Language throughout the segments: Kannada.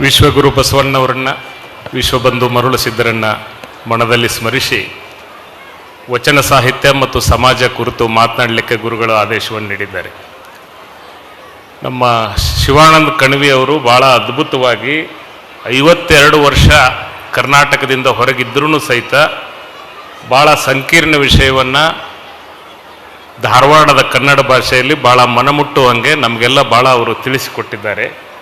ವಿಶ್ವಗುರು ಬಸವಣ್ಣವರನ್ನ, ವಿಶ್ವಬಂಧು ಮರುಳಸಿದ್ಧರನ್ನ ಮನದಲ್ಲಿ ಸ್ಮರಿಸಿ, ವಚನ ಸಾಹಿತ್ಯ ಮತ್ತು ಸಮಾಜ ಕುರಿತು ಮಾತನಾಡಲಿಕ್ಕೆ ಗುರುಗಳು ಆದೇಶವನ್ನು ನೀಡಿದ್ದಾರೆ. ನಮ್ಮ ಶಿವಾನಂದ ಅವರು ಭಾಳ ಅದ್ಭುತವಾಗಿ ಐವತ್ತೆರಡು ವರ್ಷ ಕರ್ನಾಟಕದಿಂದ ಹೊರಗಿದ್ದರೂ ಸಹಿತ ಭಾಳ ಸಂಕೀರ್ಣ ವಿಷಯವನ್ನು ಧಾರವಾಡದ ಕನ್ನಡ ಭಾಷೆಯಲ್ಲಿ ಭಾಳ ಮನಮುಟ್ಟುವಂಗೆ ನಮಗೆಲ್ಲ ಭಾಳ ಅವರು ತಿಳಿಸಿಕೊಟ್ಟಿದ್ದಾರೆ.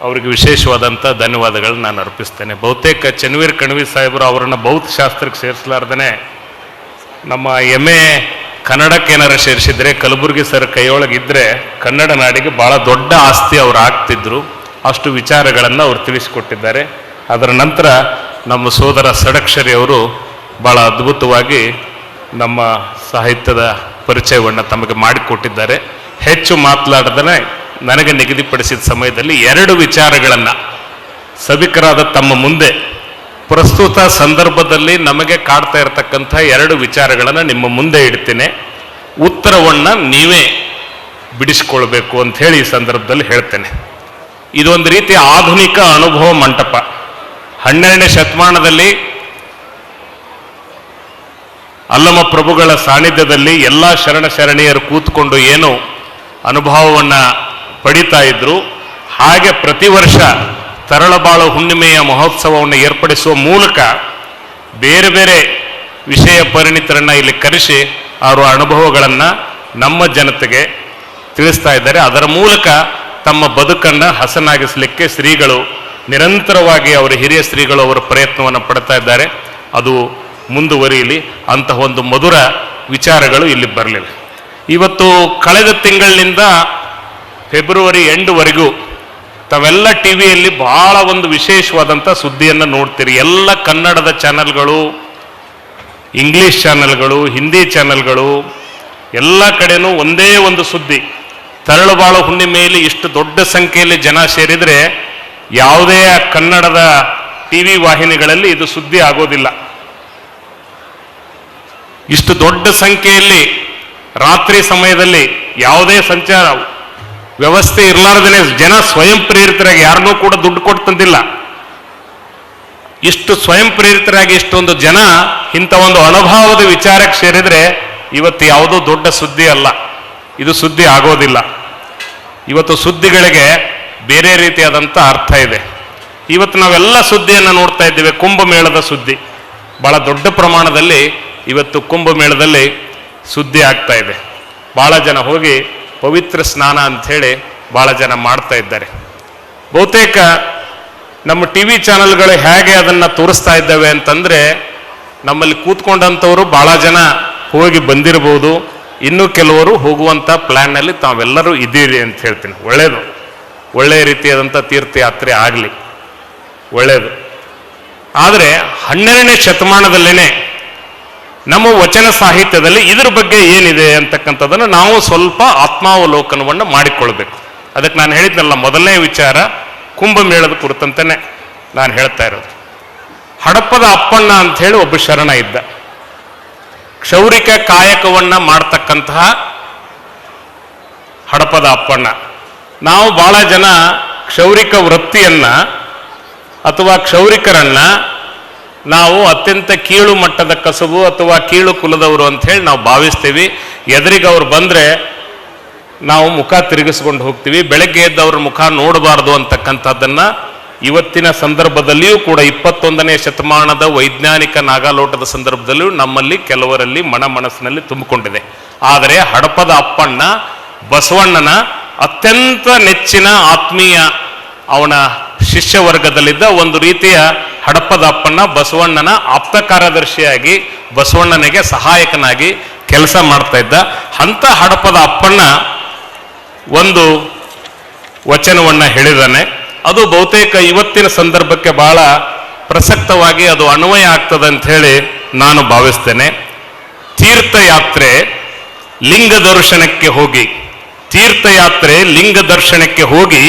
ಅವರಿಗೆ ವಿಶೇಷವಾದಂಥ ಧನ್ಯವಾದಗಳನ್ನ ನಾನು ಅರ್ಪಿಸ್ತೇನೆ. ಬಹುತೇಕ ಚನ್ವೀರ್ ಕಣ್ವಿ ಸಾಹೇಬರು ಅವರನ್ನು ಭೌತಶಾಸ್ತ್ರಕ್ಕೆ ಸೇರಿಸಲಾರ್ದೇ ನಮ್ಮ ಎಂ ಎ ಕನ್ನಡಕ್ಕೆ ಏನಾರು ಸೇರಿಸಿದ್ರೆ, ಕಲಬುರಗಿ ಸರ್ ಕೈಯೊಳಗಿದ್ದರೆ ಕನ್ನಡ ನಾಡಿಗೆ ಭಾಳ ದೊಡ್ಡ ಆಸ್ತಿ ಅವರು ಆಗ್ತಿದ್ರು ಅಷ್ಟು ವಿಚಾರಗಳನ್ನು ಅವರು ತಿಳಿಸಿಕೊಟ್ಟಿದ್ದಾರೆ. ಅದರ ನಂತರ ನಮ್ಮ ಸೋದರ ಸಡಕ್ಷರಿ ಅವರು ಭಾಳ ಅದ್ಭುತವಾಗಿ ನಮ್ಮ ಸಾಹಿತ್ಯದ ಪರಿಚಯವನ್ನು ತಮಗೆ ಮಾಡಿಕೊಟ್ಟಿದ್ದಾರೆ. ಹೆಚ್ಚು ಮಾತನಾಡದೇ ನನಗೆ ನಿಗದಿಪಡಿಸಿದ ಸಮಯದಲ್ಲಿ ಎರಡು ವಿಚಾರಗಳನ್ನು. ಸಭಿಕರಾದ ತಮ್ಮ ಮುಂದೆ ಪ್ರಸ್ತುತ ಸಂದರ್ಭದಲ್ಲಿ ನಮಗೆ ಕಾಡ್ತಾ ಇರತಕ್ಕಂಥ ಎರಡು ವಿಚಾರಗಳನ್ನು ನಿಮ್ಮ ಮುಂದೆ ಇಡ್ತೇನೆ. ಉತ್ತರವನ್ನು ನೀವೇ ಬಿಡಿಸ್ಕೊಳ್ಬೇಕು ಅಂತ ಹೇಳಿ ಈ ಸಂದರ್ಭದಲ್ಲಿ ಹೇಳ್ತೇನೆ. ಇದೊಂದು ರೀತಿಯ ಆಧುನಿಕ ಅನುಭವ ಮಂಟಪ. ಹನ್ನೆರಡನೇ ಶತಮಾನದಲ್ಲಿ ಅಲ್ಲಮ ಪ್ರಭುಗಳ ಸಾನ್ನಿಧ್ಯದಲ್ಲಿ ಎಲ್ಲ ಶರಣ ಶರಣೀಯರು ಕೂತ್ಕೊಂಡು ಏನು ಅನುಭವವನ್ನು ಪಡಿತಾ ಇದ್ರು. ಹಾಗೆ ಪ್ರತಿ ವರ್ಷ ತರಳಬಾಳು ಹುಣ್ಣಿಮೆಯ ಮಹೋತ್ಸವವನ್ನು ಏರ್ಪಡಿಸುವ ಮೂಲಕ ಬೇರೆ ಬೇರೆ ವಿಷಯ ಪರಿಣಿತರನ್ನ ಇಲ್ಲಿ ಕರೆಸಿ ಅವರ ಅನುಭವಗಳನ್ನು ನಮ್ಮ ಜನತೆಗೆ ತಿಳಿಸ್ತಾ ಇದ್ದಾರೆ. ಅದರ ಮೂಲಕ ತಮ್ಮ ಬದುಕನ್ನು ಹಸನಾಗಿಸಲಿಕ್ಕೆ ಶ್ರೀಗಳು ನಿರಂತರವಾಗಿ ಅವರ ಹಿರಿಯ ಶ್ರೀಗಳು ಅವರ ಪ್ರಯತ್ನವನ್ನು ಪಡ್ತಾ ಇದ್ದಾರೆ. ಅದು ಮುಂದುವರಿಯಲಿ, ಅಂತಹ ಒಂದು ಮಧುರ ವಿಚಾರಗಳು ಇಲ್ಲಿ ಬರಲಿವೆ. ಇವತ್ತು ಕಳೆದ ತಿಂಗಳಿನಿಂದ ಫೆಬ್ರವರಿ ಎಂಡ್ವರೆಗೂ ತಾವೆಲ್ಲ ಟಿ ವಿಯಲ್ಲಿ ಬಹಳ ಒಂದು ವಿಶೇಷವಾದಂಥ ಸುದ್ದಿಯನ್ನು ನೋಡ್ತೀರಿ. ಎಲ್ಲ ಕನ್ನಡದ ಚಾನಲ್ಗಳು, ಇಂಗ್ಲೀಷ್ ಚಾನೆಲ್ಗಳು, ಹಿಂದಿ ಚಾನೆಲ್ಗಳು, ಎಲ್ಲ ಕಡೆನೂ ಒಂದೇ ಒಂದು ಸುದ್ದಿ. ತರಳುಬಾಳು ಹುಣ್ಣಿಮೆಯಲ್ಲಿ ಇಷ್ಟು ದೊಡ್ಡ ಸಂಖ್ಯೆಯಲ್ಲಿ ಜನ ಸೇರಿದರೆ ಯಾವುದೇ ಕನ್ನಡದ ಟಿ ವಿ ವಾಹಿನಿಗಳಲ್ಲಿ ಇದು ಸುದ್ದಿ ಆಗೋದಿಲ್ಲ. ಇಷ್ಟು ದೊಡ್ಡ ಸಂಖ್ಯೆಯಲ್ಲಿ ರಾತ್ರಿ ಸಮಯದಲ್ಲಿ ಯಾವುದೇ ಸಂಚಾರ ವ್ಯವಸ್ಥೆ ಇರಲಾರ್ದೇ ಜನ ಸ್ವಯಂ ಪ್ರೇರಿತರಾಗಿ ಯಾರನ್ನೂ ಕೂಡ ದುಡ್ಡು ಕೊಟ್ಟು ತಂದಿಲ್ಲ. ಇಷ್ಟು ಸ್ವಯಂ ಪ್ರೇರಿತರಾಗಿ ಇಷ್ಟೊಂದು ಜನ ಇಂಥ ಒಂದು ಅನುಭವದ ವಿಚಾರಕ್ಕೆ ಸೇರಿದರೆ ಇವತ್ತು ಯಾವುದೋ ದೊಡ್ಡ ಸುದ್ದಿ ಅಲ್ಲ. ಇದು ಸುದ್ದಿ ಆಗೋದಿಲ್ಲ. ಇವತ್ತು ಸುದ್ದಿಗಳಿಗೆ ಬೇರೆ ರೀತಿಯಾದಂಥ ಅರ್ಥ ಇದೆ. ಇವತ್ತು ನಾವೆಲ್ಲ ಸುದ್ದಿಯನ್ನು ನೋಡ್ತಾ ಇದ್ದೇವೆ. ಕುಂಭಮೇಳದ ಸುದ್ದಿ. ಬಹಳ ದೊಡ್ಡ ಪ್ರಮಾಣದಲ್ಲಿ ಇವತ್ತು ಕುಂಭಮೇಳದಲ್ಲಿ ಸುದ್ದಿ ಆಗ್ತಾ ಇದೆ. ಭಾಳ ಜನ ಹೋಗಿ ಪವಿತ್ರ ಸ್ನಾನ ಅಂಥೇಳಿ ಭಾಳ ಜನ ಮಾಡ್ತಾ ಇದ್ದಾರೆ. ಬಹುತೇಕ ನಮ್ಮ ಟಿ ವಿ ಚಾನಲ್ಗಳು ಹೇಗೆ ಅದನ್ನು ತೋರಿಸ್ತಾ ಇದ್ದಾವೆ ಅಂತಂದರೆ ನಮ್ಮಲ್ಲಿ ಕೂತ್ಕೊಂಡಂಥವರು ಭಾಳ ಜನ ಹೋಗಿ ಬಂದಿರಬಹುದು ಇನ್ನೂ ಕೆಲವರು ಹೋಗುವಂಥ ಪ್ಲ್ಯಾನ್ನಲ್ಲಿ ತಾವೆಲ್ಲರೂ ಇದ್ದೀರಿ ಅಂತ ಹೇಳ್ತೀನಿ. ಒಳ್ಳೆಯದು ಒಳ್ಳೆಯ ರೀತಿಯಾದಂಥ ತೀರ್ಥಯಾತ್ರೆ ಆಗಲಿ. ಒಳ್ಳೆಯದು ಆದರೆ ಹನ್ನೆರಡನೇ ಶತಮಾನದಲ್ಲೇ ನಮ್ಮ ವಚನ ಸಾಹಿತ್ಯದಲ್ಲಿ ಇದ್ರ ಬಗ್ಗೆ ಏನಿದೆ ಅಂತಕ್ಕಂಥದ್ದನ್ನು ನಾವು ಸ್ವಲ್ಪ ಆತ್ಮಾವಲೋಕನವನ್ನು ಮಾಡಿಕೊಳ್ಬೇಕು. ಅದಕ್ಕೆ ನಾನು ಹೇಳಿದ್ನಲ್ಲ, ಮೊದಲನೇ ವಿಚಾರ ಕುಂಭಮೇಳದ ಕುರಿತಂತೆ ನಾನು ಹೇಳ್ತಾ ಇರೋದು. ಹಡಪದ ಅಪ್ಪಣ್ಣ ಅಂತ ಹೇಳಿ ಒಬ್ಬ ಶರಣ ಇದ್ದ. ಕ್ಷೌರಿಕ ಕಾಯಕವನ್ನು ಮಾಡ್ತಕ್ಕಂತಹ ಹಡಪದ ಅಪ್ಪಣ್ಣ. ನಾವು ಬಹಳ ಜನ ಕ್ಷೌರಿಕ ವೃತ್ತಿಯನ್ನ ಅಥವಾ ಕ್ಷೌರಿಕರನ್ನ ನಾವು ಅತ್ಯಂತ ಕೀಳು ಮಟ್ಟದ ಕಸಬು ಅಥವಾ ಕೀಳು ಕುಲದವರು ಅಂತ ಹೇಳಿ ನಾವು ಭಾವಿಸ್ತೀವಿ. ಎದುರಿಗೆ ಅವ್ರು ಬಂದ್ರೆ ನಾವು ಮುಖ ತಿರುಗಿಸ್ಕೊಂಡು ಹೋಗ್ತೀವಿ. ಬೆಳಗ್ಗೆ ಎದ್ದವ್ರ ಮುಖ ನೋಡಬಾರ್ದು ಅಂತಕ್ಕಂಥದ್ದನ್ನು ಇವತ್ತಿನ ಸಂದರ್ಭದಲ್ಲಿಯೂ ಕೂಡ ಇಪ್ಪತ್ತೊಂದನೇ ಶತಮಾನದ ವೈಜ್ಞಾನಿಕ ನಾಗಾಲೋಟದ ಸಂದರ್ಭದಲ್ಲಿಯೂ ನಮ್ಮಲ್ಲಿ ಕೆಲವರಲ್ಲಿ ಮನ ಮನಸ್ಸಿನಲ್ಲಿ ತುಂಬಿಕೊಂಡಿದೆ. ಆದರೆ ಹಡಪದ ಅಪ್ಪಣ್ಣ, ಬಸವಣ್ಣನ ಅತ್ಯಂತ ನೆಚ್ಚಿನ ಆತ್ಮೀಯ ಅವನ ಶಿಷ್ಯ ವರ್ಗದಲ್ಲಿದ್ದ ಒಂದು ರೀತಿಯ ಹಡಪದ ಅಪ್ಪಣ್ಣ ಬಸವಣ್ಣನ ಆಪ್ತ ಕಾರ್ಯದರ್ಶಿಯಾಗಿ, ಬಸವಣ್ಣನಿಗೆ ಸಹಾಯಕನಾಗಿ ಕೆಲಸ ಮಾಡ್ತಾ ಇದ್ದ. ಅಂಥ ಹಡಪದ ಅಪ್ಪಣ್ಣ ಒಂದು ವಚನವನ್ನ ಹೇಳಿದಾನೆ ಅದು ಬಹುತೇಕ ಇವತ್ತಿನ ಸಂದರ್ಭಕ್ಕೆ ಬಹಳ ಪ್ರಸಕ್ತವಾಗಿ ಅದು ಅನ್ವಯ ಆಗ್ತದೆ ಅಂತ ಹೇಳಿ ನಾನು ಭಾವಿಸ್ತೇನೆ. ತೀರ್ಥಯಾತ್ರೆ ಲಿಂಗ ದರ್ಶನಕ್ಕೆ ಹೋಗಿ, ತೀರ್ಥಯಾತ್ರೆ ಲಿಂಗ ದರ್ಶನಕ್ಕೆ ಹೋಗಿ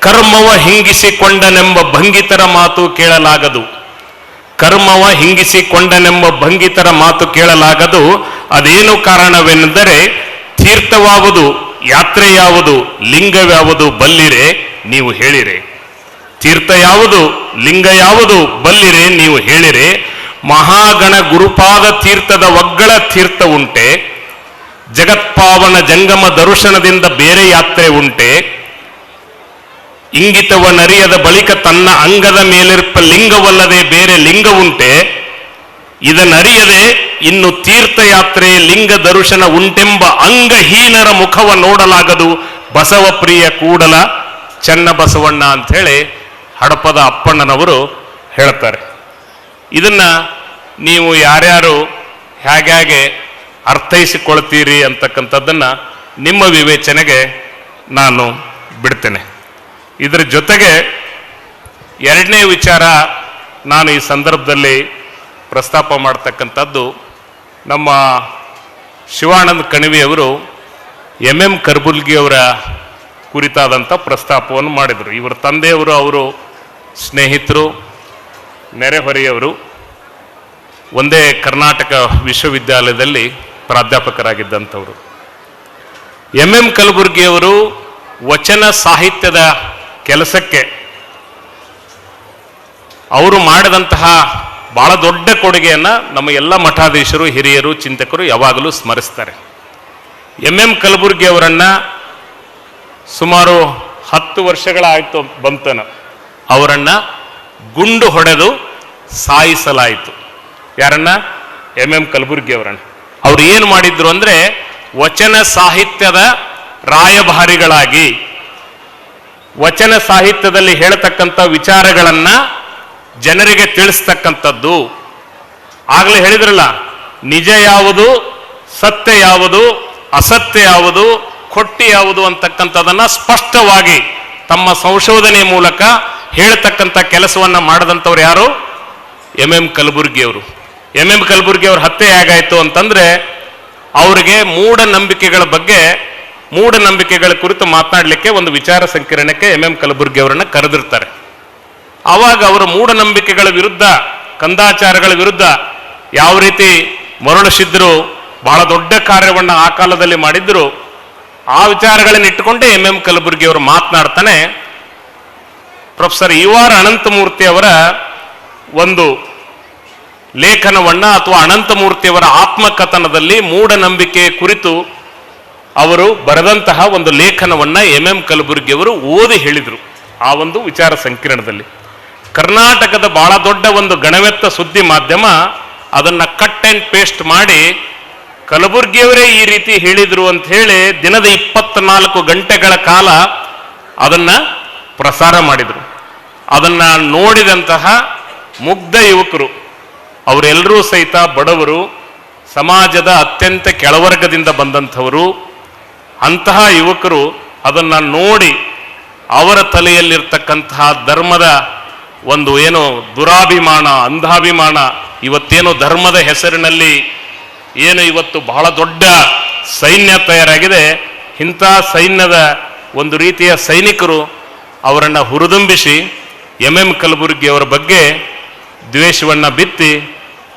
ಕರ್ಮವ ಹಿಂಗಿಸಿಕೊಂಡನೆಂಬ ಭಂಗಿತರ ಮಾತು ಕೇಳಲಾಗದು. ಕರ್ಮವ ಹಿಂಗಿಸಿಕೊಂಡನೆಂಬ ಭಂಗಿತರ ಮಾತು ಕೇಳಲಾಗದು. ಅದೇನು ಕಾರಣವೆಂದರೆ ತೀರ್ಥವಾವುದು ಯಾತ್ರೆ ಯಾವುದು ಲಿಂಗವ್ಯಾವುದು ಬಲ್ಲಿರೆ, ನೀವು ಹೇಳಿರೆ. ತೀರ್ಥ ಯಾವುದು ಲಿಂಗ ಯಾವುದು ಬಲ್ಲಿರೆ, ನೀವು ಹೇಳಿರೆ. ಮಹಾಗಣ ಗುರುಪಾದ ತೀರ್ಥದ ಒಗ್ಗಳ ತೀರ್ಥ ಉಂಟೆ. ಜಗತ್ಪಾವನ ಜಂಗಮ ದರ್ಶನದಿಂದ ಬೇರೆ ಯಾತ್ರೆ ಉಂಟೆ. ಇಂಗಿತವನರಿಯದ ಬಳಿಕ ತನ್ನ ಅಂಗದ ಮೇಲಿರ್ಪ ಲಿಂಗವಲ್ಲದೆ ಬೇರೆ ಲಿಂಗ ಉಂಟೆ. ಇದನ್ನರಿಯದೆ ಇನ್ನು ತೀರ್ಥಯಾತ್ರೆ ಲಿಂಗ ದರ್ಶನ ಉಂಟೆಂಬ ಅಂಗಹೀನರ ಮುಖವ ನೋಡಲಾಗದು. ಬಸವಪ್ರಿಯ ಕೂಡಲ ಚನ್ನ ಬಸವಣ್ಣ ಹೇಳಿ ಹಡಪದ ಅಪ್ಪಣ್ಣನವರು ಹೇಳ್ತಾರೆ. ಇದನ್ನ ನೀವು ಯಾರ್ಯಾರು ಹೇಗೆ ಅರ್ಥೈಸಿಕೊಳ್ತೀರಿ ಅಂತಕ್ಕಂಥದ್ದನ್ನ ನಿಮ್ಮ ವಿವೇಚನೆಗೆ ನಾನು ಬಿಡ್ತೇನೆ. ಇದರ ಜೊತೆಗೆ ಎರಡನೇ ವಿಚಾರ ನಾನು ಈ ಸಂದರ್ಭದಲ್ಲಿ ಪ್ರಸ್ತಾಪ ಮಾಡ್ತಕ್ಕಂಥದ್ದು. ನಮ್ಮ ಶಿವಾನಂದ ಕಣಿವೆಯವರು ಎಂ ಎಂ ಕರ್ಬುಲ್ಗಿಯವರ ಕುರಿತಾದಂಥ ಪ್ರಸ್ತಾಪವನ್ನು ಮಾಡಿದರು. ಇವರ ತಂದೆಯವರು ಅವರು ಸ್ನೇಹಿತರು, ನೆರೆಹೊರೆಯವರು, ಒಂದೇ ಕರ್ನಾಟಕ ವಿಶ್ವವಿದ್ಯಾಲಯದಲ್ಲಿ ಪ್ರಾಧ್ಯಾಪಕರಾಗಿದ್ದಂಥವರು. ಎಂ ಎಂ ಕಲಬುರ್ಗಿಯವರು ವಚನ ಸಾಹಿತ್ಯದ ಕೆಲಸಕ್ಕೆ. ಅವರು ಮಾಡಿದಂತಹ ಬಹಳ ದೊಡ್ಡ ಕೊಡುಗೆಯನ್ನು ನಮ್ಮ ಎಲ್ಲ ಮಠಾಧೀಶರು, ಹಿರಿಯರು, ಚಿಂತಕರು ಯಾವಾಗಲೂ ಸ್ಮರಿಸ್ತಾರೆ. ಎಂ ಎಂ ಕಲಬುರ್ಗಿ ಅವರನ್ನ ಸುಮಾರು ಹತ್ತು ವರ್ಷಗಳಾಯಿತು ಬಂತನ. ಅವರನ್ನ ಗುಂಡು ಹೊಡೆದು ಸಾಯಿಸಲಾಯಿತು. ಯಾರನ್ನ? ಎಂ ಎಂ ಕಲಬುರ್ಗಿ ಅವರನ್ನ. ಅವ್ರು ಏನು ಮಾಡಿದ್ರು ಅಂದರೆ ವಚನ ಸಾಹಿತ್ಯದ ರಾಯಭಾರಿಗಳಾಗಿ ವಚನ ಸಾಹಿತ್ಯದಲ್ಲಿ ಹೇಳತಕ್ಕಂಥ ವಿಚಾರಗಳನ್ನು ಜನರಿಗೆ ತಿಳಿಸ್ತಕ್ಕಂಥದ್ದು. ಆಗಲೇ ಹೇಳಿದ್ರಲ್ಲ, ನಿಜ ಯಾವುದು, ಸತ್ಯ ಯಾವುದು, ಅಸತ್ಯ ಯಾವುದು, ಕೊಟ್ಟಿ ಯಾವುದು ಅಂತಕ್ಕಂಥದನ್ನ ಸ್ಪಷ್ಟವಾಗಿ ತಮ್ಮ ಸಂಶೋಧನೆ ಮೂಲಕ ಹೇಳ್ತಕ್ಕಂಥ ಕೆಲಸವನ್ನ ಮಾಡದಂಥವ್ರು ಯಾರು? ಎಂ ಎಂ ಕಲಬುರ್ಗಿಯವರು ಎಂ ಎಂ ಕಲಬುರ್ಗಿ ಅವ್ರ ಹತ್ಯೆ ಹೇಗಾಯ್ತು ಅಂತಂದ್ರೆ, ಅವರಿಗೆ ಮೂಢನಂಬಿಕೆಗಳ ಬಗ್ಗೆ ಮೂಢನಂಬಿಕೆಗಳ ಕುರಿತು ಮಾತನಾಡಲಿಕ್ಕೆ ಒಂದು ವಿಚಾರ ಸಂಕಿರಣಕ್ಕೆ ಎಂ ಎಂ ಕಲಬುರ್ಗಿ ಅವರನ್ನ ಕರೆದಿರ್ತಾರೆ. ಆವಾಗ ಅವರು ಮೂಢನಂಬಿಕೆಗಳ ವಿರುದ್ಧ, ಕಂದಾಚಾರಗಳ ವಿರುದ್ಧ ಯಾವ ರೀತಿ ಮರುಳಿಸಿದ್ರು, ಬಹಳ ದೊಡ್ಡ ಕಾರ್ಯವನ್ನ ಆ ಕಾಲದಲ್ಲಿ ಮಾಡಿದ್ರು, ಆ ವಿಚಾರಗಳನ್ನು ಇಟ್ಟುಕೊಂಡೇ ಎಂ ಎಂ ಕಲಬುರ್ಗಿ ಅವರು ಮಾತನಾಡ್ತಾನೆ. ಪ್ರೊಫೆಸರ್ ಯು ಆರ್ ಅನಂತಮೂರ್ತಿ ಅವರ ಒಂದು ಲೇಖನವನ್ನ ಅಥವಾ ಅನಂತಮೂರ್ತಿಯವರ ಆತ್ಮಕಥನದಲ್ಲಿ ಮೂಢನಂಬಿಕೆ ಕುರಿತು ಅವರು ಬರೆದಂತಹ ಒಂದು ಲೇಖನವನ್ನು ಎಂ ಎಂ ಕಲಬುರ್ಗಿಯವರು ಓದಿ ಹೇಳಿದರು ಆ ಒಂದು ವಿಚಾರ ಸಂಕಿರಣದಲ್ಲಿ. ಕರ್ನಾಟಕದ ಬಹಳ ದೊಡ್ಡ ಒಂದು ಗಣವೆತ್ತ ಸುದ್ದಿ ಮಾಧ್ಯಮ ಅದನ್ನು ಕಟ್ ಆ್ಯಂಡ್ ಪೇಸ್ಟ್ ಮಾಡಿ ಕಲಬುರ್ಗಿಯವರೇ ಈ ರೀತಿ ಹೇಳಿದರು ಅಂತ ಹೇಳಿ ದಿನದ ಇಪ್ಪತ್ನಾಲ್ಕು ಗಂಟೆಗಳ ಕಾಲ ಅದನ್ನು ಪ್ರಸಾರ ಮಾಡಿದರು. ಅದನ್ನು ನೋಡಿದಂತಹ ಮುಗ್ಧ ಯುವಕರು, ಅವರೆಲ್ಲರೂ ಸಹಿತ ಬಡವರು, ಸಮಾಜದ ಅತ್ಯಂತ ಕೆಳವರ್ಗದಿಂದ ಬಂದಂಥವರು ಅಂತಹ ಯುವಕರು ಅದನ್ನ ನೋಡಿ ಅವರ ತಲೆಯಲ್ಲಿರ್ತಕ್ಕಂತಹ ಧರ್ಮದ ಒಂದು ಏನು ದುರಾಭಿಮಾನ, ಅಂಧಾಭಿಮಾನ, ಇವತ್ತೇನು ಧರ್ಮದ ಹೆಸರಿನಲ್ಲಿ ಏನು ಇವತ್ತು ಬಹಳ ದೊಡ್ಡ ಸೈನ್ಯ ತಯಾರಾಗಿದೆ. ಇಂಥ ಸೈನ್ಯದ ಒಂದು ರೀತಿಯ ಸೈನಿಕರು ಅವರನ್ನು ಹುರಿದುಂಬಿಸಿ ಎಂ ಎಂ ಕಲಬುರ್ಗಿಯವರ ಬಗ್ಗೆ ದ್ವೇಷವನ್ನು ಬಿತ್ತಿ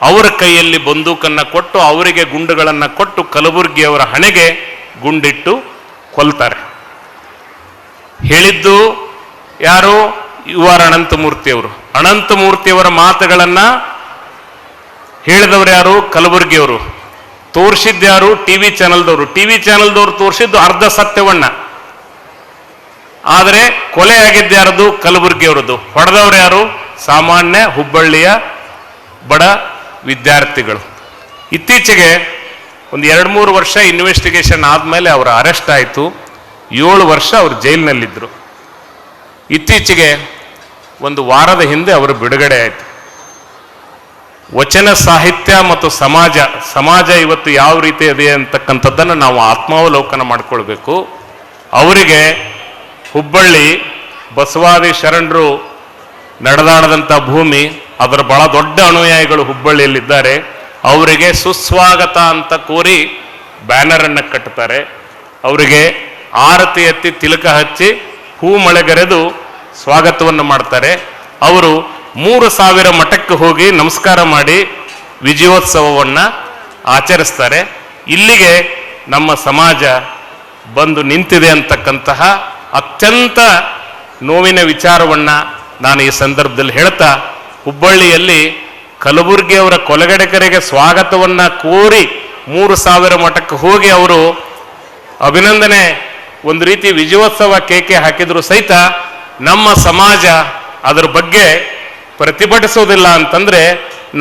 ಅವರ ಕೈಯಲ್ಲಿ ಬಂದೂಕನ್ನು ಕೊಟ್ಟು ಅವರಿಗೆ ಗುಂಡುಗಳನ್ನು ಕೊಟ್ಟು ಕಲಬುರ್ಗಿಯವರ ಹಣೆಗೆ ಗುಂಡಿಟ್ಟು ಕೊಲ್ತಾರೆ. ಹೇಳಿದ್ದು ಯಾರು? You are ಅನಂತಮೂರ್ತಿಯವರು. ಅನಂತಮೂರ್ತಿಯವರ ಮಾತುಗಳನ್ನ ಹೇಳಿದವರು ಯಾರು? ಕಲಬುರ್ಗಿಯವರು. ವಿ ಟಿವಿ ಟಿ ಟಿವಿ ಚಾನಲ್ದವರು ತೋರಿಸಿದ್ದು ಅರ್ಧ ಸತ್ಯವನ್ನ. ಆದರೆ ಕೊಲೆ ಆಗಿದ್ದ್ಯಾರದು ಕಲಬುರ್ಗಿಯವರದ್ದು ಹೊಡೆದವರು ಯಾರು? ಸಾಮಾನ್ಯ ಹುಬ್ಬಳ್ಳಿಯ ಬಡ ವಿದ್ಯಾರ್ಥಿಗಳು. ಇತ್ತೀಚೆಗೆ ಒಂದು ಎರಡು ಮೂರು ವರ್ಷ ಇನ್ವೆಸ್ಟಿಗೇಷನ್ ಆದಮೇಲೆ ಅವರು ಅರೆಸ್ಟ್ ಆಯಿತು. ಏಳು ವರ್ಷ ಅವರು ಜೈಲಿನಲ್ಲಿದ್ದರು ಇತ್ತೀಚೆಗೆ ಒಂದು ವಾರದ ಹಿಂದೆ ಅವರು ಬಿಡುಗಡೆ ಆಯಿತು. ವಚನ, ಸಾಹಿತ್ಯ ಮತ್ತು ಸಮಾಜ ಸಮಾಜ ಇವತ್ತು ಯಾವ ರೀತಿ ಇದೆ ಅಂತಕ್ಕಂಥದ್ದನ್ನು ನಾವು ಆತ್ಮಾವಲೋಕನ ಮಾಡಿಕೊಳ್ಬೇಕು. ಅವರಿಗೆ ಹುಬ್ಬಳ್ಳಿ, ಬಸವಾದಿ ಶರಣರು ನಡೆದಾಡದಂಥ ಭೂಮಿ, ಅದರ ಬಹಳ ದೊಡ್ಡ ಅನುಯಾಯಿಗಳು ಹುಬ್ಬಳ್ಳಿಯಲ್ಲಿದ್ದಾರೆ. ಅವರಿಗೆ ಸುಸ್ವಾಗತ ಅಂತ ಕೋರಿ ಬ್ಯಾನರನ್ನು ಕಟ್ಟುತ್ತಾರೆ ಅವರಿಗೆ ಆರತಿ ಎತ್ತಿ ತಿಲಕ ಹಚ್ಚಿ ಹೂ ಮಳೆಗರೆದು ಸ್ವಾಗತವನ್ನು ಮಾಡ್ತಾರೆ. ಅವರು ಮೂರು ಸಾವಿರ ಮಠಕ್ಕೆ ಹೋಗಿ ನಮಸ್ಕಾರ ಮಾಡಿ ವಿಜಯೋತ್ಸವವನ್ನು ಆಚರಿಸ್ತಾರೆ. ಇಲ್ಲಿಗೆ ನಮ್ಮ ಸಮಾಜ ಬಂದು ನಿಂತಿದೆ ಅಂತಕ್ಕಂತಹ ಅತ್ಯಂತ ನೋವಿನ ವಿಚಾರವನ್ನು ನಾನು ಈ ಸಂದರ್ಭದಲ್ಲಿ ಹೇಳ್ತಾ, ಹುಬ್ಬಳ್ಳಿಯಲ್ಲಿ ಕಲಬುರಗಿಯವರ ಕೊಲಗಡೆಕರಿಗೆ ಸ್ವಾಗತವನ್ನ ಕೋರಿ ಮೂರು ಸಾವಿರ ಮಠಕ್ಕೆ ಹೋಗಿ ಅವರು ಅಭಿನಂದನೆ, ಒಂದು ರೀತಿ ವಿಜಯೋತ್ಸವ ಕೇಕೆ ಹಾಕಿದ್ರು ಸಹಿತ ನಮ್ಮ ಸಮಾಜ ಅದರ ಬಗ್ಗೆ ಪ್ರತಿಭಟಿಸೋದಿಲ್ಲ ಅಂತಂದ್ರೆ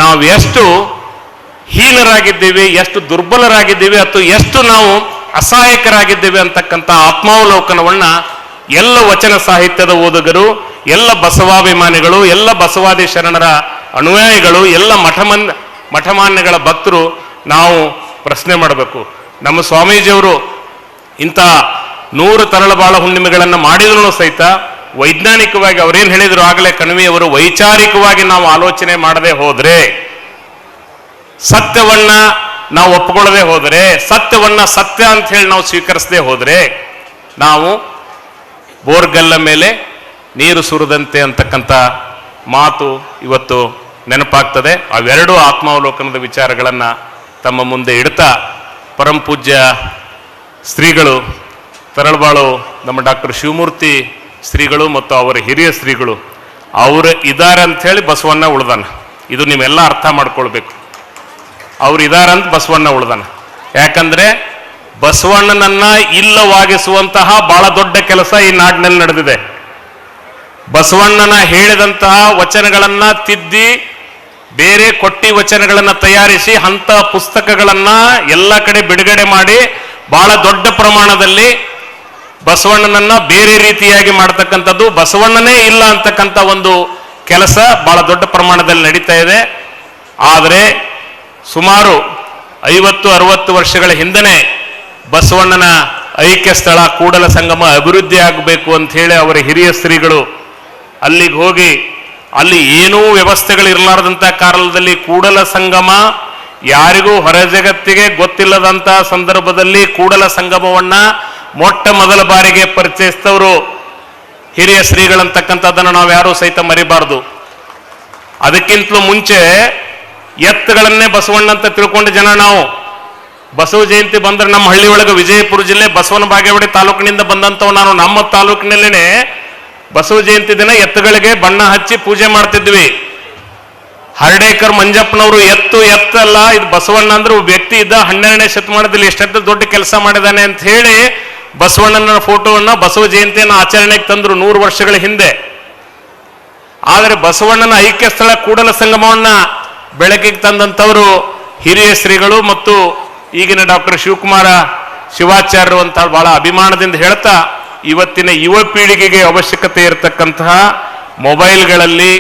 ನಾವು ಎಷ್ಟು ಹೀನರಾಗಿದ್ದೀವಿ, ಎಷ್ಟು ದುರ್ಬಲರಾಗಿದ್ದೀವಿ ಅಥವಾ ಎಷ್ಟು ನಾವು ಅಸಹಾಯಕರಾಗಿದ್ದೇವೆ ಅಂತಕ್ಕಂಥ ಆತ್ಮಾವಲೋಕನವನ್ನ ಎಲ್ಲ ವಚನ ಸಾಹಿತ್ಯದ ಓದುಗರು, ಎಲ್ಲ ಬಸವಾಭಿಮಾನಿಗಳು, ಎಲ್ಲ ಬಸವಾದಿ ಶರಣರ ಅನುಯಾಯಿಗಳು, ಎಲ್ಲ ಮಠಮನ್, ಮಠಮಾನ್ಯಗಳ ಭಕ್ತರು ನಾವು ಪ್ರಶ್ನೆ ಮಾಡಬೇಕು. ನಮ್ಮ ಸ್ವಾಮೀಜಿಯವರು ಇಂಥ ನೂರು ತರಳಬಾಳ ಹುಣ್ಣಿಮೆಗಳನ್ನು ಮಾಡಿದ್ರು ಸಹಿತ ವೈಜ್ಞಾನಿಕವಾಗಿ ಅವರೇನು ಹೇಳಿದ್ರು ಆಗಲೇ ಕಣಿವೆಯವರು, ವೈಚಾರಿಕವಾಗಿ ನಾವು ಆಲೋಚನೆ ಮಾಡದೆ ಹೋದರೆ, ಸತ್ಯವನ್ನ ನಾವು ಒಪ್ಕೊಳ್ಳದೆ ಹೋದರೆ, ಸತ್ಯವನ್ನ ಸತ್ಯ ಅಂತ ಹೇಳಿ ನಾವು ಸ್ವೀಕರಿಸದೆ ಹೋದರೆ, ನಾವು ಬೋರ್ಗಲ್ಲ ಮೇಲೆ ನೀರು ಸುರಿದಂತೆ ಅಂತಕ್ಕಂಥ ಮಾತು ಇವತ್ತು ನೆನಪಾಗ್ತದೆ. ಅವೆರಡೂ ಆತ್ಮಾವಲೋಕನದ ವಿಚಾರಗಳನ್ನು ತಮ್ಮ ಮುಂದೆ ಇಡ್ತಾ ಪರಂ ಪೂಜ್ಯ ಶ್ರೀಗಳು ತರಳಬಾಳು ನಮ್ಮ ಡಾಕ್ಟರ್ ಶಿವಮೂರ್ತಿ ಶ್ರೀಗಳು ಮತ್ತು ಅವರ ಹಿರಿಯ ಶ್ರೀಗಳು ಅವರು ಇದ್ದಾರೆ ಅಂಥೇಳಿ ಬಸವಣ್ಣ ಉಳ್ದಾನ. ಇದು ನೀವೆಲ್ಲ ಅರ್ಥ ಮಾಡ್ಕೊಳ್ಬೇಕು. ಅವ್ರು ಇದಾರಂತ ಬಸವಣ್ಣ ಉಳ್ದಾನ. ಯಾಕಂದರೆ ಬಸವಣ್ಣನನ್ನು ಇಲ್ಲವಾಗಿಸುವಂತಹ ಭಾಳ ದೊಡ್ಡ ಕೆಲಸ ಈ ನಾಡಿನಲ್ಲಿ ನಡೆದಿದೆ. ಬಸವಣ್ಣನ ಹೇಳಿದಂತಹ ವಚನಗಳನ್ನ ತಿದ್ದಿ, ಬೇರೆ ಕೊಟ್ಟಿ ವಚನಗಳನ್ನ ತಯಾರಿಸಿ ಅಂತ ಪುಸ್ತಕಗಳನ್ನ ಎಲ್ಲ ಕಡೆ ಬಿಡುಗಡೆ ಮಾಡಿ, ಬಹಳ ದೊಡ್ಡ ಪ್ರಮಾಣದಲ್ಲಿ ಬಸವಣ್ಣನನ್ನ ಬೇರೆ ರೀತಿಯಾಗಿ ಮಾಡ್ತಕ್ಕಂಥದ್ದು. ಬಸವಣ್ಣನೇ ಇಲ್ಲ ಅಂತಕ್ಕಂಥ ಒಂದು ಕೆಲಸ ಬಹಳ ದೊಡ್ಡ ಪ್ರಮಾಣದಲ್ಲಿ ನಡೀತಾ ಇದೆ. ಆದರೆ ಸುಮಾರು ಐವತ್ತು, ಅರವತ್ತು ವರ್ಷಗಳ ಹಿಂದನೆ ಬಸವಣ್ಣನ ಐಕ್ಯ ಸ್ಥಳ ಕೂಡಲ ಸಂಗಮ ಅಭಿವೃದ್ಧಿ ಆಗಬೇಕು ಅಂತ ಹೇಳಿ ಅವರ ಹಿರಿಯ ಶ್ರೀಗಳು ಅಲ್ಲಿಗೆ ಹೋಗಿ ಅಲ್ಲಿ ಏನೂ ವ್ಯವಸ್ಥೆಗಳು ಇರಲಾರದಂಥ ಕಾಲದಲ್ಲಿ ಕೂಡಲ ಸಂಗಮ ಯಾರಿಗೂ ಹೊರ ಜಗತ್ತಿಗೆ ಗೊತ್ತಿಲ್ಲದಂತ ಸಂದರ್ಭದಲ್ಲಿ ಕೂಡಲ ಸಂಗಮವನ್ನ ಮೊಟ್ಟ ಮೊದಲ ಬಾರಿಗೆ ಪರಿಚಯಿಸಿದವರು ಹಿರಿಯ ಶ್ರೀಗಳಂತಕ್ಕಂಥದ್ದನ್ನು ನಾವು ಯಾರೂ ಸಹಿತ ಮರಿಬಾರ್ದು. ಅದಕ್ಕಿಂತಲೂ ಮುಂಚೆ ಎತ್ತುಗಳನ್ನೇ ಬಸವಣ್ಣ ಅಂತ ತಿಳ್ಕೊಂಡ ಜನ ನಾವು. ಬಸವ ಜಯಂತಿ ಬಂದ್ರೆ ನಮ್ಮ ಹಳ್ಳಿ ಒಳಗೆ ವಿಜಯಪುರ ಜಿಲ್ಲೆ ಬಸವನ ಬಾಗೇವಾಡಿ ತಾಲೂಕಿನಿಂದ ಬಂದಂತವ್ ನಾನು. ನಮ್ಮ ತಾಲೂಕಿನಲ್ಲೇನೆ ಬಸವ ಜಯಂತಿ ದಿನ ಎತ್ತುಗಳಿಗೆ ಬಣ್ಣ ಹಚ್ಚಿ ಪೂಜೆ ಮಾಡ್ತಿದ್ವಿ. ಹರ್ಡೇಕರ್ ಮಂಜಪ್ಪನವರು ಎತ್ತು, ಎತ್ತಲ್ಲ, ಇದು ಬಸವಣ್ಣ ಅಂದ್ರೆ ವ್ಯಕ್ತಿ ಇದ್ದ ಹನ್ನೆರಡನೇ ಶತಮಾನದಲ್ಲಿ ಎಷ್ಟೆಷ್ಟು ದೊಡ್ಡ ಕೆಲಸ ಮಾಡಿದಾನೆ ಅಂತ ಹೇಳಿ ಬಸವಣ್ಣನ ಫೋಟೋವನ್ನ ಬಸವ ಜಯಂತಿಯನ್ನು ಆಚರಣೆಗೆ ತಂದ್ರು ನೂರು ವರ್ಷಗಳ ಹಿಂದೆ. ಆದರೆ ಬಸವಣ್ಣನ ಐಕ್ಯ ಸ್ಥಳ ಕೂಡಲ ಸಂಗಮವನ್ನ ಬೆಳಕಿಗೆ ತಂದಂಥವರು ಹಿರಿಯ ಶ್ರೀಗಳು ಮತ್ತು ಈಗಿನ ಡಾಕ್ಟರ್ ಶಿವಕುಮಾರ ಶಿವಾಚಾರ್ಯರು ಅಂತ ಬಹಳ ಅಭಿಮಾನದಿಂದ ಹೇಳ್ತಾ ಇವತ್ತಿನ ಯುವ ಪೀಳಿಗೆಗೆ ಅವಶ್ಯಕತೆ ಇರತಕ್ಕಂತಹ ಮೊಬೈಲ್ಗಳಲ್ಲಿ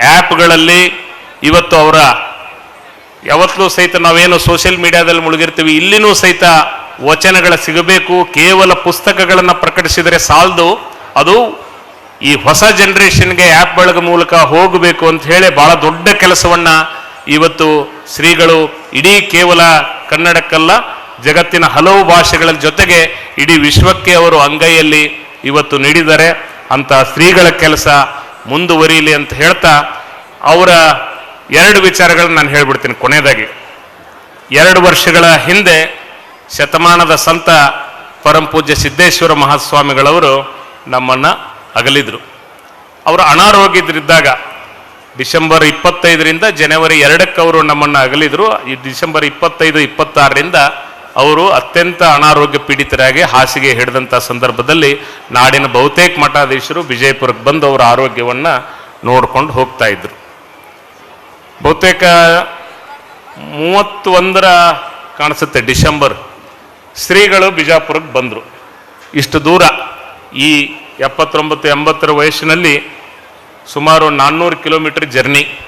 ಆ್ಯಪ್ಗಳಲ್ಲಿ ಇವತ್ತು ಅವರ ಯಾವತ್ತೂ ಸಹಿತ ನಾವೇನು ಸೋಷಿಯಲ್ ಮೀಡಿಯಾದಲ್ಲಿ ಮುಳುಗಿರ್ತೀವಿ, ಇಲ್ಲಿನೂ ಸಹಿತ ವಚನಗಳ ಸಿಗಬೇಕು, ಕೇವಲ ಪುಸ್ತಕಗಳನ್ನು ಪ್ರಕಟಿಸಿದರೆ ಸಾಲದು. ಅದು ಈ ಹೊಸ ಜನರೇಷನ್ಗೆ ಆ್ಯಪ್ಗಳ ಮೂಲಕ ಹೋಗಬೇಕು ಅಂತ ಹೇಳಿ ಬಹಳ ದೊಡ್ಡ ಕೆಲಸವನ್ನು ಇವತ್ತು ಶ್ರೀಗಳು ಇಡೀ ಕೇವಲ ಕನ್ನಡಕ್ಕಲ್ಲ ಜಗತ್ತಿನ ಹಲವು ಭಾಷೆಗಳ ಜೊತೆಗೆ ಇಡೀ ವಿಶ್ವಕ್ಕೆ ಅವರು ಅಂಗೈಯಲ್ಲಿ ಇವತ್ತು ನೀಡಿದ್ದಾರೆ. ಅಂತ ಸ್ತ್ರೀಗಳ ಕೆಲಸ ಮುಂದುವರಿಯಲಿ ಅಂತ ಹೇಳ್ತಾ ಅವರ ಎರಡು ವಿಚಾರಗಳನ್ನ ನಾನು ಹೇಳ್ಬಿಡ್ತೀನಿ ಕೊನೆಯದಾಗಿ. ಎರಡು ವರ್ಷಗಳ ಹಿಂದೆ ಶತಮಾನದ ಸಂತ ಪರಂ ಪೂಜ್ಯ ಸಿದ್ದೇಶ್ವರ ಮಹಾಸ್ವಾಮಿಗಳವರು ನಮ್ಮನ್ನು ಅಗಲಿದ್ರು. ಅವರು ಅನಾರೋಗ್ಯದ್ರಿದ್ದಾಗ ಡಿಸೆಂಬರ್ ಇಪ್ಪತ್ತೈದರಿಂದ ಜನವರಿ ಎರಡಕ್ಕೆ ಅವರು ನಮ್ಮನ್ನು ಅಗಲಿದ್ರು. ಈ ಡಿಸೆಂಬರ್ ಇಪ್ಪತ್ತೈದು, ಇಪ್ಪತ್ತಾರರಿಂದ ಅವರು ಅತ್ಯಂತ ಅನಾರೋಗ್ಯ ಪೀಡಿತರಾಗಿ ಹಾಸಿಗೆ ಹಿಡಿದಂಥ ಸಂದರ್ಭದಲ್ಲಿ ನಾಡಿನ ಬಹುತೇಕ ಮಠಾಧೀಶರು ವಿಜಯಪುರಕ್ಕೆ ಬಂದು ಅವರ ಆರೋಗ್ಯವನ್ನು ನೋಡ್ಕೊಂಡು ಹೋಗ್ತಾ ಇದ್ರು. ಬಹುತೇಕ ಮೂವತ್ತೊಂದರ ಕಾಣಿಸುತ್ತೆ ಡಿಸೆಂಬರ್ ಶ್ರೀಗಳು ಬಿಜಾಪುರಕ್ಕೆ ಬಂದರು. ಇಷ್ಟು ದೂರ, ಈ ಎಪ್ಪತ್ತೊಂಬತ್ತು, ಎಂಬತ್ತರ ವಯಸ್ಸಿನಲ್ಲಿ ಸುಮಾರು ನಾನ್ನೂರು ಕಿಲೋಮೀಟರ್ ಜರ್ನಿ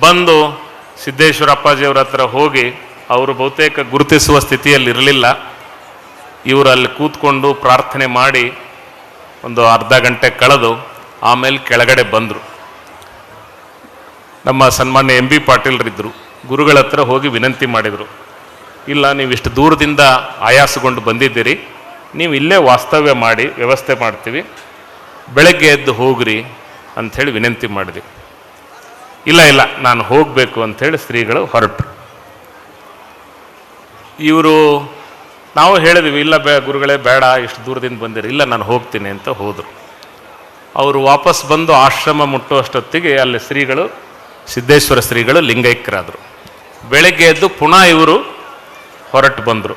ಬಂದು ಸಿದ್ದೇಶ್ವರ ಅಪ್ಪಾಜಿಯವರ ಹತ್ರ ಹೋಗಿ ಅವರು ಬಹುತೇಕ ಗುರುತಿಸುವ ಸ್ಥಿತಿಯಲ್ಲಿರಲಿಲ್ಲ. ಇವರು ಅಲ್ಲಿ ಕೂತ್ಕೊಂಡು ಪ್ರಾರ್ಥನೆ ಮಾಡಿ ಒಂದು ಅರ್ಧ ಗಂಟೆ ಕಳೆದು ಆಮೇಲೆ ಕೆಳಗಡೆ ಬಂದರು. ನಮ್ಮ ಸನ್ಮಾನ್ಯ ಎಂ ಬಿ ಪಾಟೀಲ್ರಿದ್ದರು ಗುರುಗಳ ಹತ್ರ ಹೋಗಿ ವಿನಂತಿ ಮಾಡಿದರು. ಇಲ್ಲ, ನೀವು ಇಷ್ಟು ದೂರದಿಂದ ಆಯಾಸಗೊಂಡು ಬಂದಿದ್ದೀರಿ. ನೀವು ಇಲ್ಲೇ ವಾಸ್ತವ್ಯ ಮಾಡಿ, ವ್ಯವಸ್ಥೆ ಮಾಡ್ತೀವಿ. ಬೆಳಗ್ಗೆ ಎದ್ದು ಹೋಗ್ರಿ ಅಂಥೇಳಿ ವಿನಂತಿ ಮಾಡಿದೆ. ಇಲ್ಲ ಇಲ್ಲ, ನಾನು ಹೋಗಬೇಕು ಅಂಥೇಳಿ ಸ್ತ್ರೀಗಳು ಹೊರಟರು. ಇವರು, ನಾವು ಹೇಳಿದ್ವಿ, ಇಲ್ಲ ಬೇ ಗುರುಗಳೇ, ಬೇಡ, ಇಷ್ಟು ದೂರದಿಂದ ಬಂದಿರಿ, ಇಲ್ಲ ನಾನು ಹೋಗ್ತೀನಿ ಅಂತ ಹೋದರು. ಅವರು ವಾಪಸ್ ಬಂದು ಆಶ್ರಮ ಮುಟ್ಟುವಷ್ಟೊತ್ತಿಗೆ ಅಲ್ಲಿ ಶ್ರೀಗಳು, ಸಿದ್ದೇಶ್ವರ ಶ್ರೀಗಳು ಲಿಂಗೈಕ್ಯರಾದರು. ಬೆಳಗ್ಗೆ ಎದ್ದು ಪುನಃ ಇವರು ಹೊರಟು ಬಂದರು,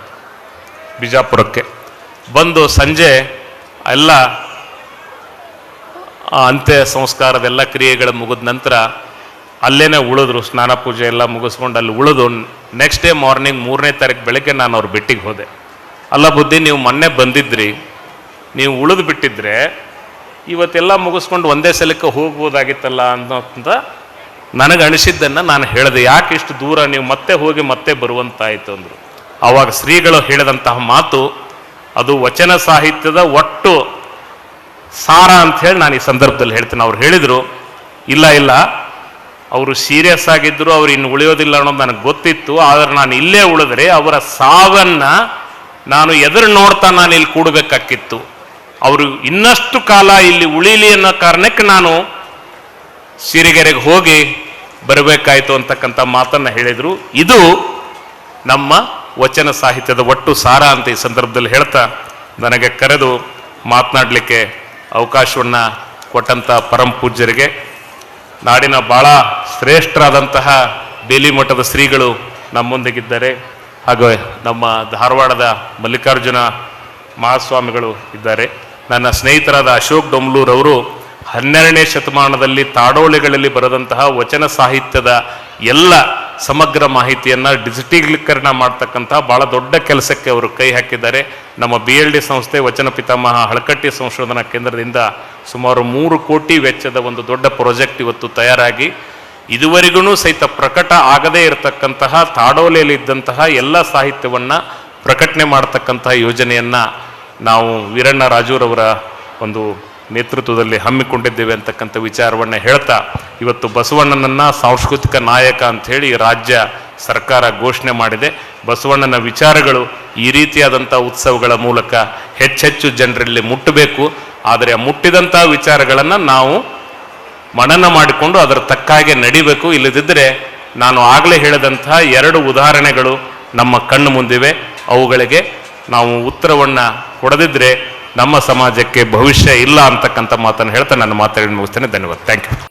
ಬಿಜಾಪುರಕ್ಕೆ. ಬಂದು ಸಂಜೆ ಎಲ್ಲ ಅಂತ್ಯ ಸಂಸ್ಕಾರದೆಲ್ಲ ಕ್ರಿಯೆಗಳು ಮುಗಿದ ನಂತರ ಅಲ್ಲೇನೆ ಉಳಿದ್ರು, ಸ್ನಾನ ಪೂಜೆ ಎಲ್ಲ ಮುಗಿಸ್ಕೊಂಡು ಅಲ್ಲಿ ಉಳಿದು ನೆಕ್ಸ್ಟ್ ಡೇ ಮಾರ್ನಿಂಗ್ ಮೂರನೇ ತಾರೀಕು ಬೆಳಗ್ಗೆ ನಾನು ಅವ್ರ ಬೆಟ್ಟಿಗೆ ಹೋದೆ. ಅಲ್ಲ ಬುದ್ಧಿ, ನೀವು ಮೊನ್ನೆ ಬಂದಿದ್ರಿ, ನೀವು ಉಳಿದು ಬಿಟ್ಟಿದ್ರೆ ಇವತ್ತೆಲ್ಲ ಮುಗಿಸ್ಕೊಂಡು ಒಂದೇ ಸಲಕ್ಕೆ ಹೋಗ್ಬೋದಾಗಿತ್ತಲ್ಲ ಅನ್ನೋಂಥ ನನಗೆ ಅನಿಸಿದ್ದನ್ನು ನಾನು ಹೇಳಿದೆ. ಯಾಕೆ ಇಷ್ಟು ದೂರ, ನೀವು ಮತ್ತೆ ಹೋಗಿ ಮತ್ತೆ ಬರುವಂತಾಯಿತು ಅಂದರು. ಆವಾಗ ಶ್ರೀಗಳು ಹೇಳಿದಂತಹ ಮಾತು, ಅದು ವಚನ ಸಾಹಿತ್ಯದ ಒಟ್ಟು ಸಾರ ಅಂತ ಹೇಳಿ ನಾನು ಈ ಸಂದರ್ಭದಲ್ಲಿ ಹೇಳ್ತೀನಿ. ಅವ್ರು ಹೇಳಿದರು, ಇಲ್ಲ ಇಲ್ಲ ಅವರು ಸೀರಿಯಸ್ ಆಗಿದ್ದರು ಅವ್ರು ಇನ್ನು ಉಳಿಯೋದಿಲ್ಲ ಅನ್ನೋದು ನನಗೆ ಗೊತ್ತಿತ್ತು. ಆದರೆ ನಾನು ಇಲ್ಲೇ ಉಳಿದ್ರೆ ಅವರ ಸಾವನ್ನ ನಾನು ಎದುರು ನೋಡ್ತಾ ನಾನು ಇಲ್ಲಿ ಕೂಡಬೇಕಾಗಿತ್ತು ಅವರು ಇನ್ನಷ್ಟು ಕಾಲ ಇಲ್ಲಿ ಉಳಿಲಿ ಅನ್ನೋ ಕಾರಣಕ್ಕೆ ನಾನು ಸಿರಿಗೆರೆಗೆ ಹೋಗಿ ಬರಬೇಕಾಯಿತು ಅಂತಕ್ಕಂಥ ಮಾತನ್ನು ಹೇಳಿದರು. ಇದು ನಮ್ಮ ವಚನ ಸಾಹಿತ್ಯದ ಒಟ್ಟು ಸಾರ ಅಂತ ಈ ಸಂದರ್ಭದಲ್ಲಿ ಹೇಳ್ತಾ ನನಗೆ ಕರೆದು ಮಾತನಾಡಲಿಕ್ಕೆ ಅವಕಾಶವನ್ನು ಕೊಟ್ಟಂಥ ಪರಂ ಪೂಜ್ಯರಿಗೆ ನಾಡಿನ ಭಾಳ ಶ್ರೇಷ್ಠರಾದಂತಹ ಬೇಲಿ ಮಠದ ಶ್ರೀಗಳು ನಮ್ಮೊಂದಿಗಿದ್ದಾರೆ. ಹಾಗೂ ನಮ್ಮ ಧಾರವಾಡದ ಮಲ್ಲಿಕಾರ್ಜುನ ಮಹಾಸ್ವಾಮಿಗಳು ಇದ್ದಾರೆ. ನನ್ನ ಸ್ನೇಹಿತರಾದ ಅಶೋಕ್ ಡೊಮ್ಲೂರವರು ಹನ್ನೆರಡನೇ ಶತಮಾನದಲ್ಲಿ ತಾಡೋಳಿಗಳಲ್ಲಿ ಬರೆದಂತಹ ವಚನ ಸಾಹಿತ್ಯದ ಎಲ್ಲ ಸಮಗ್ರ ಮಾಹಿತಿಯನ್ನು ಡಿಜಿಟೀಕರಣ ಮಾಡ್ತಕ್ಕಂಥ ಭಾಳ ದೊಡ್ಡ ಕೆಲಸಕ್ಕೆ ಅವರು ಕೈ ಹಾಕಿದ್ದಾರೆ. ನಮ್ಮ ಬಿ ಎಲ್ ಡಿ ಸಂಸ್ಥೆ ವಚನ ಪಿತಾಮಹ ಹಳಕಟ್ಟಿ ಸಂಶೋಧನಾ ಕೇಂದ್ರದಿಂದ ಸುಮಾರು ಮೂರು ಕೋಟಿ ವೆಚ್ಚದ ಒಂದು ದೊಡ್ಡ ಪ್ರಾಜೆಕ್ಟ್ ಇವತ್ತು ತಯಾರಾಗಿ, ಇದುವರೆಗೂ ಸಹಿತ ಪ್ರಕಟ ಆಗದೇ ಇರತಕ್ಕಂತಹ ತಾಡೋಲೆಯಲ್ಲಿ ಇದ್ದಂತಹ ಎಲ್ಲ ಸಾಹಿತ್ಯವನ್ನು ಪ್ರಕಟಣೆ ಮಾಡತಕ್ಕಂತಹ ಯೋಜನೆಯನ್ನು ನಾವು ವೀರಣ್ಣ ರಾಜೂರವರ ಒಂದು ನೇತೃತ್ವದಲ್ಲಿ ಹಮ್ಮಿಕೊಂಡಿದ್ದೇವೆ ಅಂತಕ್ಕಂಥ ವಿಚಾರವನ್ನು ಹೇಳ್ತಾ, ಇವತ್ತು ಬಸವಣ್ಣನನ್ನ ಸಾಂಸ್ಕೃತಿಕ ನಾಯಕ ಹೇಳಿ ರಾಜ್ಯ ಸರ್ಕಾರ ಘೋಷಣೆ ಮಾಡಿದೆ. ಬಸವಣ್ಣನ ವಿಚಾರಗಳು ಈ ರೀತಿಯಾದಂಥ ಉತ್ಸವಗಳ ಮೂಲಕ ಹೆಚ್ಚೆಚ್ಚು ಜನರಲ್ಲಿ ಮುಟ್ಟಬೇಕು. ಆದರೆ ಮುಟ್ಟಿದಂಥ ವಿಚಾರಗಳನ್ನು ನಾವು ಮನನ ಮಾಡಿಕೊಂಡು ಅದರ ತಕ್ಕಾಗೆ ನಡಿಬೇಕು. ಇಲ್ಲದಿದ್ದರೆ ನಾನು ಆಗಲೇ ಹೇಳಿದಂತಹ ಎರಡು ಉದಾಹರಣೆಗಳು ನಮ್ಮ ಕಣ್ಣು ಮುಂದಿವೆ. ಅವುಗಳಿಗೆ ನಾವು ಉತ್ತರವನ್ನು ಕೊಡದಿದ್ದರೆ ನಮ್ಮ ಸಮಾಜಕ್ಕೆ ಭವಿಷ್ಯ ಇಲ್ಲ ಅಂತಕ್ಕಂಥ ಮಾತನ್ನು ಹೇಳ್ತಾ ನನ್ನ ಮಾತಾಡಿ ಮುಗಿಸ್ತೇನೆ. ಧನ್ಯವಾದ. Thank you